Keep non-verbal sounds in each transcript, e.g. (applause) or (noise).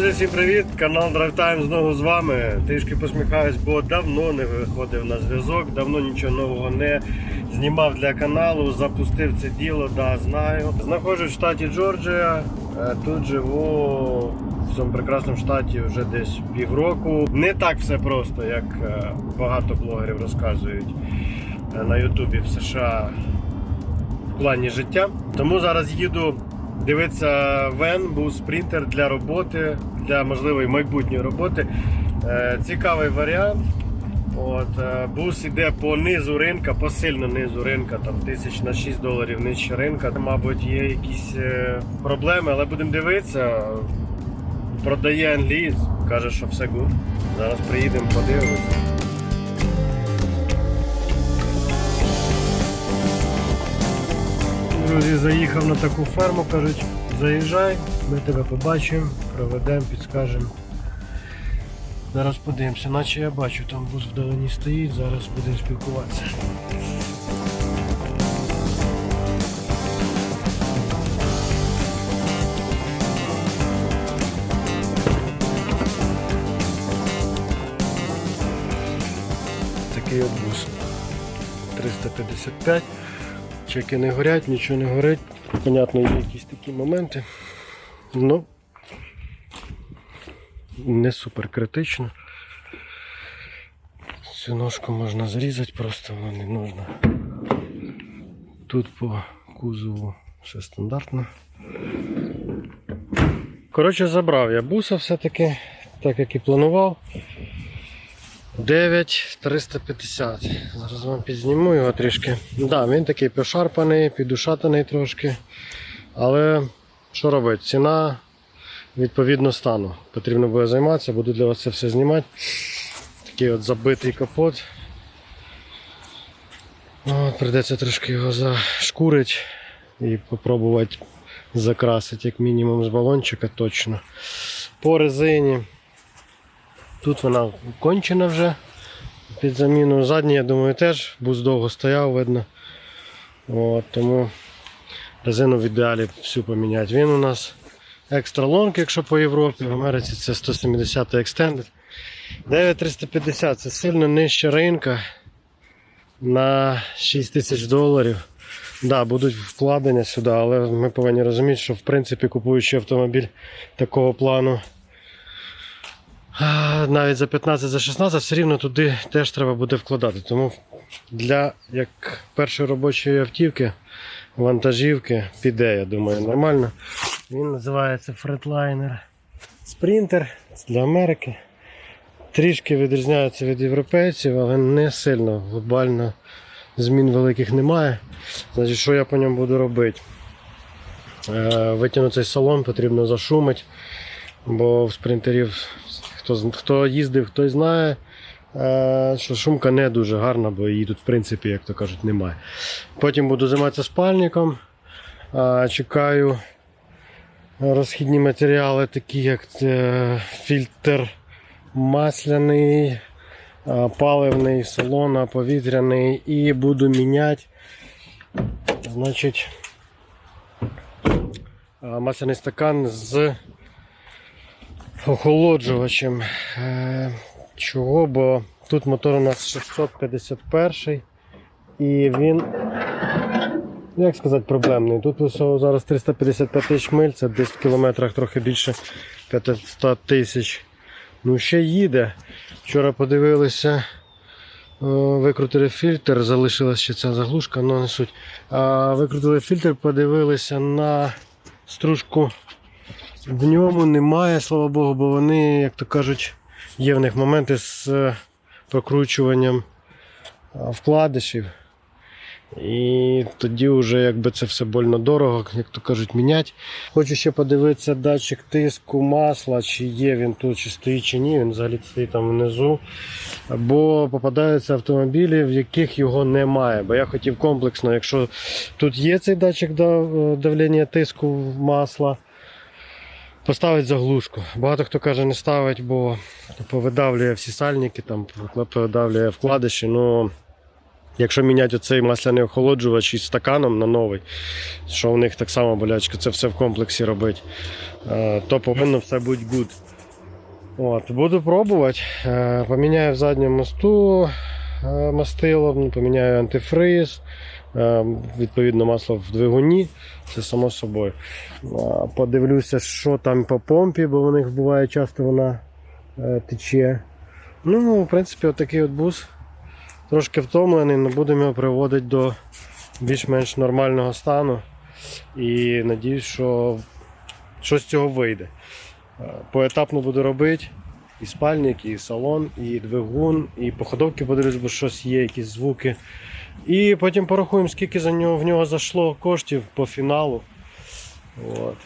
Друзі, всім привіт! Канал Drive Time знову з вами. Трішки посміхаюсь, бо давно не виходив на зв'язок, давно нічого нового не знімав для каналу, запустив це діло, да, знаю. Знаходжусь в штаті Джорджія. Е, Тут живу в цьому прекрасному штаті вже десь півроку. Не так все просто, як е, багато блогерів розказують е, на Ютубі в США в плані життя. Тому зараз їду дивитися вен, був спринтер для роботи, для можливої майбутньої роботи. Е, Цікавий варіант. От, е, бус іде по низу ринка, по сильно низу ринка, там тисяч на 6 доларів нижче ринка. Мабуть, є якісь е, проблеми, але будемо дивитися. Продає англієць, каже, що все гуд. Зараз приїдемо, подивимося. Друзі, заїхав на таку ферму, кажуть, заїжджай, ми тебе побачимо, проведемо, підскажемо. Зараз подивимося, наче я бачу, там бус вдалині стоїть, зараз будемо спілкуватися. Такий от бус. 355. Чеки не горять, нічого не горить. Понятно, є якісь такі моменти. Ну не супер критично. Цю ножку можна зрізати, просто вона не нужна. Тут по кузову все стандартно. Коротше, забрав я буса все-таки, так як і планував. 9350. Зараз вам підзніму його трішки. Да, він такий пошарпаний, підушатаний трошки. Але що робити? Ціна відповідно стану. Потрібно буде займатися, буду для вас це все знімати. Такий от забитий капот. От, прийдеться трошки його зашкурити і спробувати закрасити, як мінімум з балончика точно. По резині. Тут вона кончена вже під заміну. Задній, я думаю, теж бус довго стояв, видно. От, тому резину в ідеалі всю поміняти. Він у нас екстра лонг, якщо по Європі, в Америці це 170 Extended. 9350 це сильно нижча ринка на 6 тисяч доларів. Да, будуть вкладення сюди, але ми повинні розуміти, що в принципі купуючи автомобіль такого плану. Навіть за 15 за 16 все рівно туди теж треба буде вкладати. Тому для як першої робочої автівки, вантажівки піде, я думаю, нормально. Він називається Freightliner Sprinter для Америки. Трішки відрізняється від європейців, але не сильно глобально змін великих немає. Значить, що я по ньому буду робити? Е, Витягнути цей салон, потрібно зашумити, бо в спринтерів, хто, хто їздив, хто знає, е, що шумка не дуже гарна, бо її тут, в принципі, як то кажуть, немає. Потім буду займатися спальником. Е, Чекаю розхідні матеріали, такі як е, фільтр масляний, паливний, салона, повітряний і буду міняти. Значить, масляний стакан з охолоджувачем. Е, Чого? Бо тут мотор у нас 651 і він, як сказати, проблемний. Тут зараз 355 тисяч миль, це десь в кілометрах трохи більше 500 тисяч. Ну, ще їде. Вчора подивилися, викрутили фільтр, залишилася ще ця заглушка, але не суть. Викрутили фільтр, подивилися на стружку. В ньому немає, слава Богу, бо вони, як то кажуть, є в них моменти з е, прокручуванням вкладишів. І тоді вже якби це все больно дорого, як то кажуть, міняти. Хочу ще подивитися датчик тиску масла, чи є він тут, чи стоїть, чи ні. Він взагалі стоїть там внизу. Бо попадаються автомобілі, в яких його немає. Бо я хотів комплексно, якщо тут є цей датчик давлення тиску масла, поставити заглушку. Багато хто каже, не ставить, бо повидавлює всі сальники, там повидавлює вкладиші. Ну, Якщо міняти оцей масляний охолоджувач із стаканом на новий, що у них так само болячка, це все в комплексі робити, е, то повинно все бути good. От, буду пробувати. Е, Поміняю в задньому мосту е, мастило, ну, поміняю антифриз, відповідно масло в двигуні, це само собою. Е, Подивлюся, що там по помпі, бо у них буває часто вона е, тече. Ну, в принципі, отакий от бус. Трошки втомлений, але будемо його приводити до більш-менш нормального стану. І надіюсь, що щось з цього вийде. Е, Поетапно буду робити. І спальник, і салон, і двигун, і по ходовці подивлюсь, бо щось є, якісь звуки. І потім порахуємо, скільки за нього, в нього зайшло коштів по фіналу. От.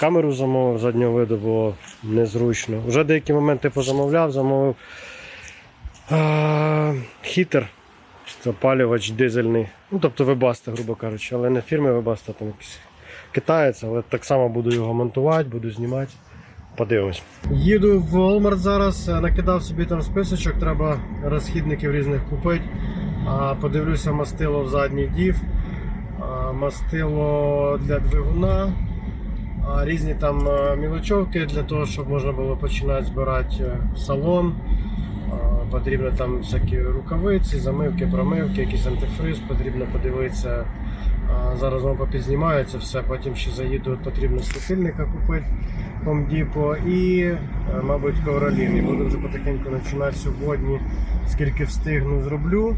Камеру замовив заднього виду, було незручно. Вже деякі моменти позамовляв, замовив а, хітер, запалювач дизельний. Ну, тобто вебаста, грубо кажучи, але не фірми вебаста, там якийсь китаєць, але так само буду його монтувати, буду знімати. Подивимось. Їду в Walmart зараз, е, накидав собі там списочок, треба розхідників різних купити. Подивлюся мастило в задній дів, мастило для двигуна, а, різні там е, мілочовки для того, щоб можна було починати збирати е, салон. Потрібно там всякі рукавиці, замивки, промивки, якийсь антифриз, потрібно подивитися. Зараз воно попізнімається все, потім ще заїду, потрібно світильника купити Depot і, е, мабуть, ковролін. Буду вже потихеньку починати сьогодні. Скільки встигну, зроблю.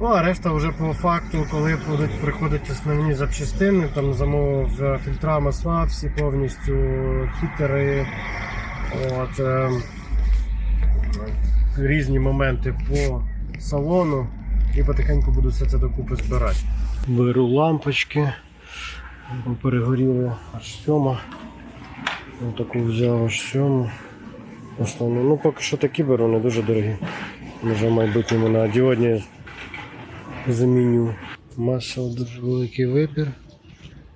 Ну, а решта вже по факту, коли будуть приходити основні запчастини, там замовив е, фільтра, масла, всі повністю, хітери. От, е, різні моменти по салону і потихеньку буду все це докупи збирати. Беру лампочки, бо перегоріли аж сьома. Ось таку взяв аж сьому. Основну. Ну поки що такі беру, не дуже дорогі. Може в майбутньому на діодні заміню. Масел дуже великий вибір.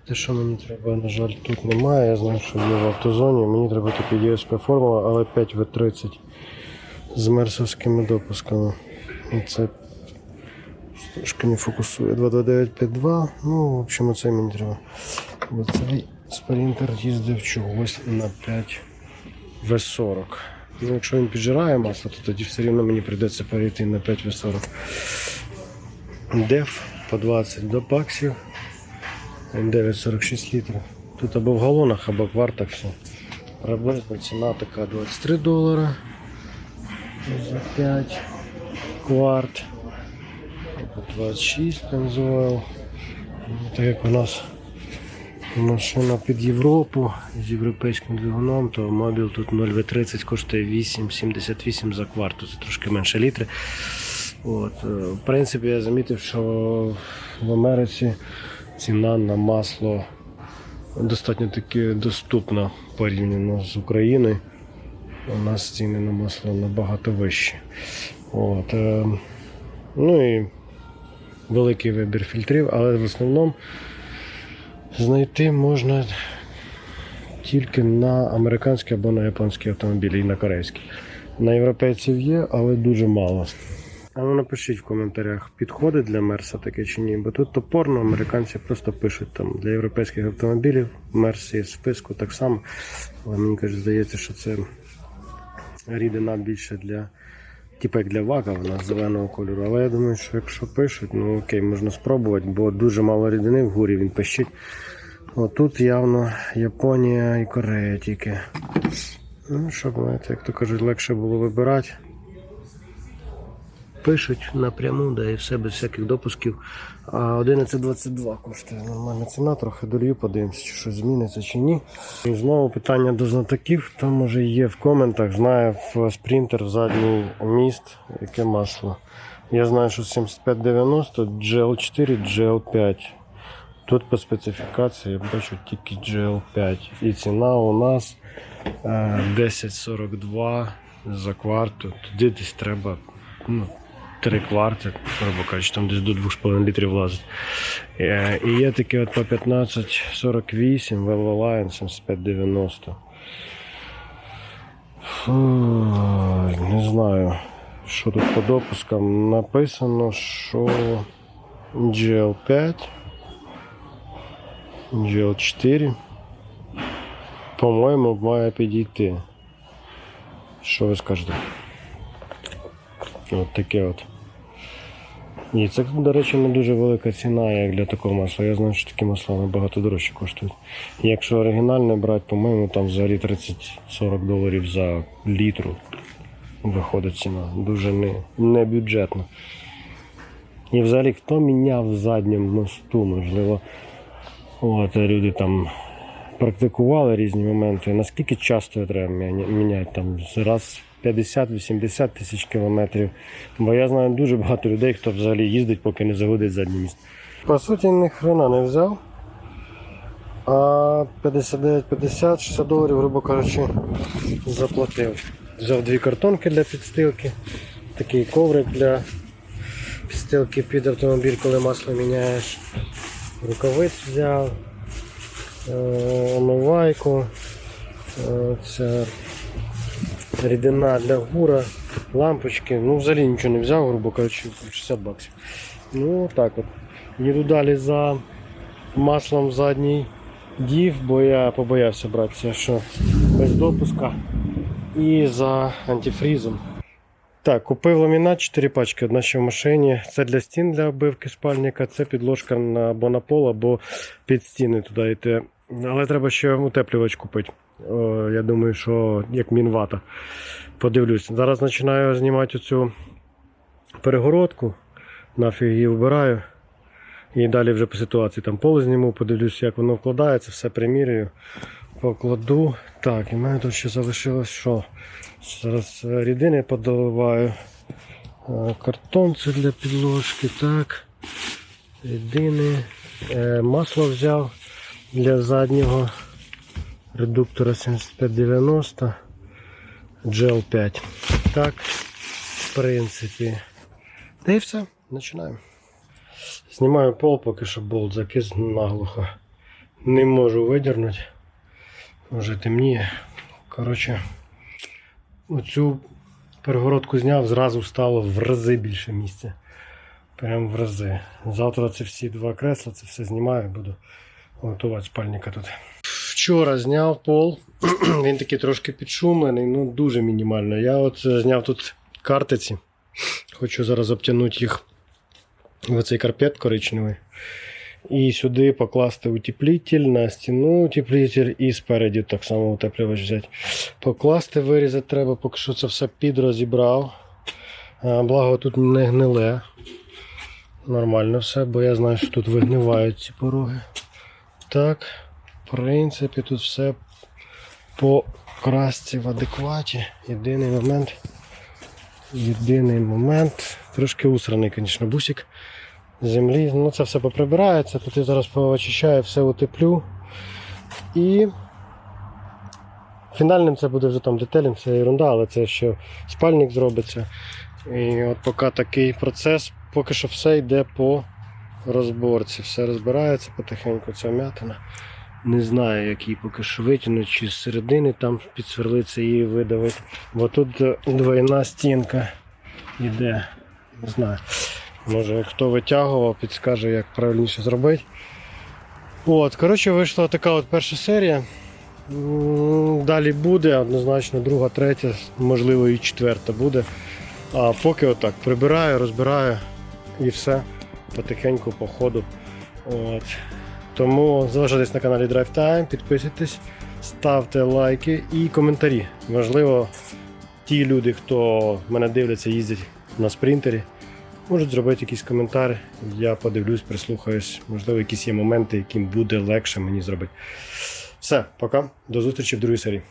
Те, що мені треба, на жаль, тут немає. Я знаю, що є в автозоні. Мені треба тільки DSP формула, але 5В30 з мерсовськими допусками. І це трошки не фокусує. 22952. Ну, в общем, оце мені треба. Бо цей спринтер їздив чогось на 5 В40. Ну, якщо він піджирає масло, то тоді все рівно мені прийдеться перейти на 5 В40. Деф по 20 до баксів. 9,46 літрів. Тут або в галонах, або в квартах все. Приблизно ціна така 23 долара за 5 кварт. Або 26 пензойл. Ну, Так як у нас машина під Європу з європейським двигуном, то мобіл тут 0В30 коштує 8,78 за кварту. Це трошки менше літри. От, е, в принципі, я замітив, що в Америці ціна на масло достатньо таки доступна порівняно з Україною. У нас ціни на масло набагато вищі. От, е, ну і великий вибір фільтрів, але в основному знайти можна тільки на американські або на японські автомобілі і на корейські. На європейців є, але дуже мало. А ну напишіть в коментарях, підходить для Мерса таке чи ні, бо тут топорно американці просто пишуть там для європейських автомобілів Мерс є в списку так само. Але мені каже, здається, що це рідина більше для. Типу як для вака, вона зеленого кольору. Але я думаю, що якщо пишуть, ну окей, можна спробувати, бо дуже мало рідини в гурі він пищить. Отут явно Японія і Корея тільки. Ну, щоб, знаєте, як то кажуть, легше було вибирати. Пишуть напряму, да, і все без всяких допусків. А 11.22 коштує нормальна ціна, трохи долью, подивимося, чи щось зміниться чи ні. І знову питання до знатоків, хто може є в коментах, знає в спринтер в задній міст, яке масло. Я знаю, що 7590, GL4, GL5. Тут по специфікації я бачу тільки GL5. І ціна у нас е, 1042 за кварту. Туди десь треба ну, 3 кварти, грубо кажучи, там десь до 2,5 літрів влазить. Е, І є таке от по 1548 Velvo Line 7590. Фу, не знаю, Що тут по допускам? Написано, що GL5, GL4. По-моєму, має підійти. Що ви скажете? От таке от. І це, до речі, не дуже велика ціна, як для такого масла. Я знаю, що такі масла набагато дорожче коштують. Якщо оригінальне брати, по-моєму, там взагалі 30-40 доларів за літру виходить ціна. Дуже не, не бюджетно. І взагалі, хто міняв в задньому мосту, можливо, от, люди там практикували різні моменти. Наскільки часто треба міня- міняти? Там раз 50-80 тисяч кілометрів. Бо я знаю дуже багато людей, хто взагалі їздить, поки не загодить заднє місце. По суті, ні хрена не взяв. А 59-50, 60 доларів, грубо кажучи, заплатив. Взяв дві картонки для підстилки, такий коврик для підстилки під автомобіль, коли масло міняєш. Рукавиць взяв, е, омивайку, е, це рідина для гура, лампочки. Ну, взагалі нічого не взяв, грубо кажучи, 60 баксів. Ну, так от. Їду далі за маслом задній дів, бо я побоявся братися, що без допуска. І за антифрізом. Так, купив ламінат 4 пачки, одна ще в машині. Це для стін для оббивки спальника, це підложка на або на пол, або під стіни туди йти. Але треба ще утеплювач купити. Я думаю, що як мінвата. Подивлюсь. Зараз починаю знімати оцю перегородку. Нафіг її вбираю. І далі вже по ситуації там поле зніму, подивлюсь, як воно вкладається, все примірюю, покладу. Так, і в мене тут ще залишилось що? Зараз рідини подаливаю. Е, Картон це для підложки, так. Рідини. Е, Масло взяв для заднього редуктора 7590 Gel 5. Так, в принципі. Та і все, починаємо. Знімаю пол, поки що болт закис наглухо. Не можу видернути. Вже темніє. Коротше, оцю перегородку зняв, зразу стало в рази більше місця. Прям в рази. Завтра це всі два кресла, це все знімаю, буду готувати спальника тут. Вчора зняв пол. (clears throat) Він такий трошки підшумлений, ну дуже мінімально. Я от е, зняв тут картиці. Хочу зараз обтягнути їх в оцей карпет коричневий. І сюди покласти утеплитель, на стіну утеплитель і спереді так само утеплювач взяти. Покласти, вирізати треба, поки що це все підрозібрав. Благо тут не гниле. Нормально все, бо я знаю, що тут вигнивають ці пороги. Так, принципі, тут все по красці в адекваті. Єдиний момент. Єдиний момент. Трошки усраний, звісно, бусик землі. Ну це все поприбирається. Тут я зараз поочищаю, все утеплю. І фінальним це буде вже там детелем, все ерунда, але це ще спальник зробиться. І от поки такий процес, поки що все йде по розборці. Все розбирається потихеньку, ця м'ятина. Не знаю, як її поки що витягнути, чи з середини там підсверлиться і видавить. Бо тут е, двойна стінка йде. Не знаю. Може хто витягував, підскаже, як правильніше зробити. От, коротше, вийшла така от перша серія. Далі буде, однозначно, друга, третя, можливо і четверта буде. А поки отак прибираю, розбираю і все. Потихеньку по ходу. От. Тому залишайтесь на каналі Drive Time, підписуйтесь, ставте лайки і коментарі. Можливо, ті люди, хто мене дивляться, їздять на спринтері, можуть зробити якийсь коментар. Я подивлюсь, прислухаюсь. Можливо, якісь є моменти, яким буде легше мені зробити. Все, пока. До зустрічі в другій серії.